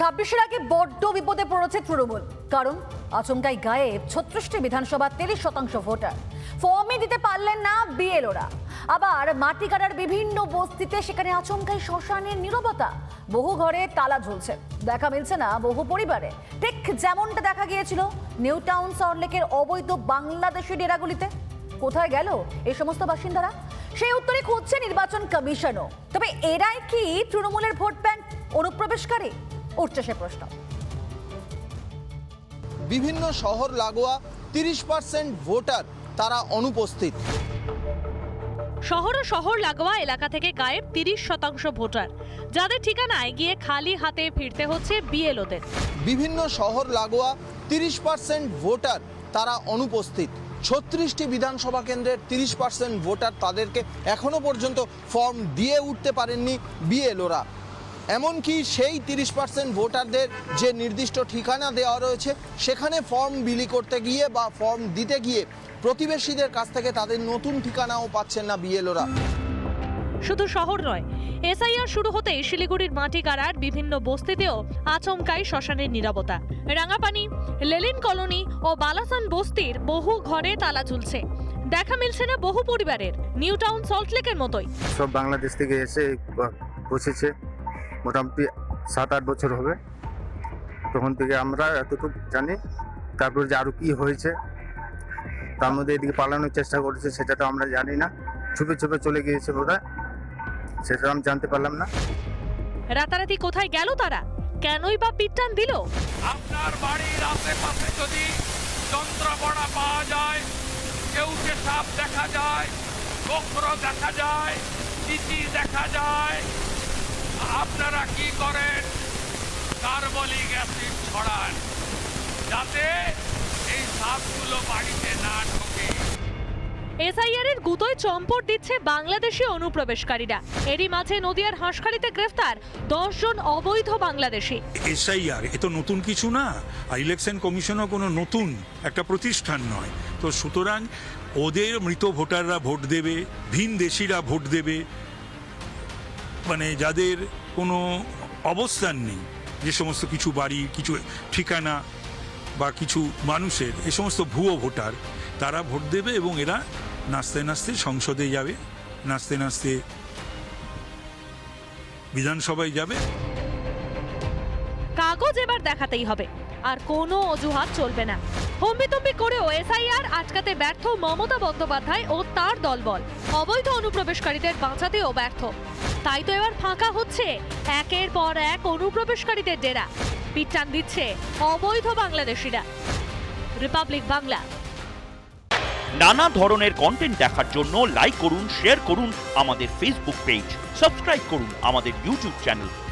ছাব্বিশের আগে বড্ড বিপদে পড়েছে তৃণমূল। কারণ আচমকাই গায়েব ছত্রিশটি বিধানসভা তিরিশ শতাংশ ভোটার। ফর্মই দিতে পারলেন না বিএলওরা। আবার মাটি কাটার বিভিন্ন বস্তিতে সেখানে আচমকাই শ্মশানের নীরবতা। বহু ঘরে তালা ঝুলছে। দেখা মিলছে না বহু পরিবারে। ঠিক যেমনটা দেখা গিয়েছিল, নিউ টাউন সল্টলেকের অবৈধ বাংলাদেশি ডেরাগুলিতে। কোথায় গেল এই সমস্ত বাসিন্দারা? সেই উত্তরে খুঁজছে নির্বাচন কমিশনও। তবে এরাই কি তৃণমূলের ভোট ব্যাংক অনুপ্রবেশকারী? উঠছে সে প্রশ্ন। বিভিন্ন শহর লাগোয়া তিরিশ পার্সেন্ট ভোটার তারা অনুপস্থিত। শহর ও শহর লাগোয়া এলাকা থেকে গায়েব তিরিশ শতাংশ ভোটার। যাদের ঠিকানায় গিয়ে খালি হাতে ফিরতে হচ্ছে বিএলওদের। বিভিন্ন শহর লাগোয়া তিরিশ পার্সেন্ট ভোটার তারা অনুপস্থিত। ছত্রিশটি বিধানসভা কেন্দ্রের তিরিশ পার্সেন্ট ভোটার তাদেরকে এখনও পর্যন্ত ফর্ম দিয়ে উঠতে পারেননি বিএলওরা। এমনকি সেই তিরিশ পার্সেন্ট ভোটারদের যে নির্দিষ্ট ঠিকানা দেওয়া রয়েছে সেখানে ফর্ম বিলি করতে গিয়ে বা ফর্ম দিতে গিয়ে প্রতিবেশীদের কাছ থেকে তাদের নতুন ঠিকানাও পাচ্ছেন না বিএলওরা। শুধু শহর নয় এসআইআর শুরু হতে শিলিগুড়ির মাটিগাড়ার বিভিন্ন বস্তিতেও আচমকাই শ্মশানের নীরবতা। রাঙাপানি লেলিন কলোনি ও বালাসান বস্তির বহু ঘরে তালা ঝুলছে। দেখা মিলছে না বহু পরিবারের নিউ টাউন সল্টলেকের মতোই। সব বাংলাদেশ থেকে এসে বসেছে। মোটামুটি সাত আট বছর হবে। তখন থেকে আমরা এতটুকু জানি তারপর যে আরও কী হয়েছে তার মধ্যে এদিকে পালানোর চেষ্টা করেছে সেটা তো আমরা জানি না। ছুপে ছুপে চলে গিয়েছে বোধ সেটা আমি জানতে পারলাম না। রাতারাতি কোথায় গেল তারা? কেনই বা পিটটান দিল? আপনার বাড়ির আশেপাশে যদি যন্ত্রপড়া পাওয়া যায় কেউকে সাপ দেখা যায় গোখর দেখা যায় চিচি দেখা যায় আপনারা কি করেন? কার্বলিক অ্যাসিড ছড়ান যাতে এই সাপগুলো বাড়িতে না ঢোকে। এসআইআর এর গুতোয় চম্পট দিচ্ছে বাংলাদেশি অনুপ্রবেশকারীরা। এরই মাঝে নদিয়ার হাঁসখালিতে গ্রেফতার দশজন অবৈধ বাংলাদেশি। এসআইআর এ তো নতুন কিছু না। আর ইলেকশন কমিশনও কোনো নতুন একটা প্রতিষ্ঠান নয়। তো সুতরাং ওদের মৃত ভোটাররা ভোট দেবে ভিন দেশিরা ভোট দেবে। মানে যাদের কোনো অবস্থান নেই, যে সমস্ত কিছু বাড়ি, কিছু ঠিকানা বা কিছু মানুষের, এ সমস্ত ভুয়ো ভোটার, তারা ভোট দেবে এবং এরা নাচতে নাচতে সংসদে যাবে, নাচতে নাচতে বিধানসভায় যাবে। কাগজ এবার দেখাতেই হবে। আর কোনো অজুহাত চলবে না। হম্বিতম্বি করেও এসআইআর আটকাতে ব্যর্থ মমতা বন্দ্যোপাধ্যায় ও তার দলবল। অবৈধ অনুপ্রবেশকারীদের বাঁচাতেও ব্যর্থ। তাই তো এবার ফাঁকা হচ্ছে একের পর এক অনুপ্রবেশকারীদের ডেরা। পিটান দিচ্ছে অবৈধ বাংলাদেশিরা। রিপাবলিক বাংলা। নানা ধরনের কন্টেন্ট দেখার জন্য লাইক করুন শেয়ার করুন আমাদের ফেসবুক পেজ সাবস্ক্রাইব করুন আমাদের ইউটিউব চ্যানেল